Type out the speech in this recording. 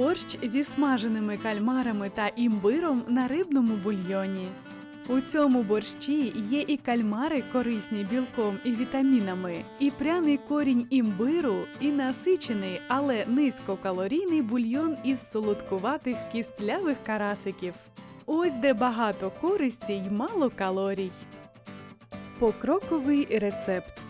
борщ зі смаженими кальмарами та імбиром на рибному бульйоні. У цьому борщі є і кальмари, корисні білком і вітамінами, і пряний корінь імбиру, і насичений, але низькокалорійний бульйон із солодкуватих кістлявих карасиків. Ось де багато користі й мало калорій. Покроковий рецепт.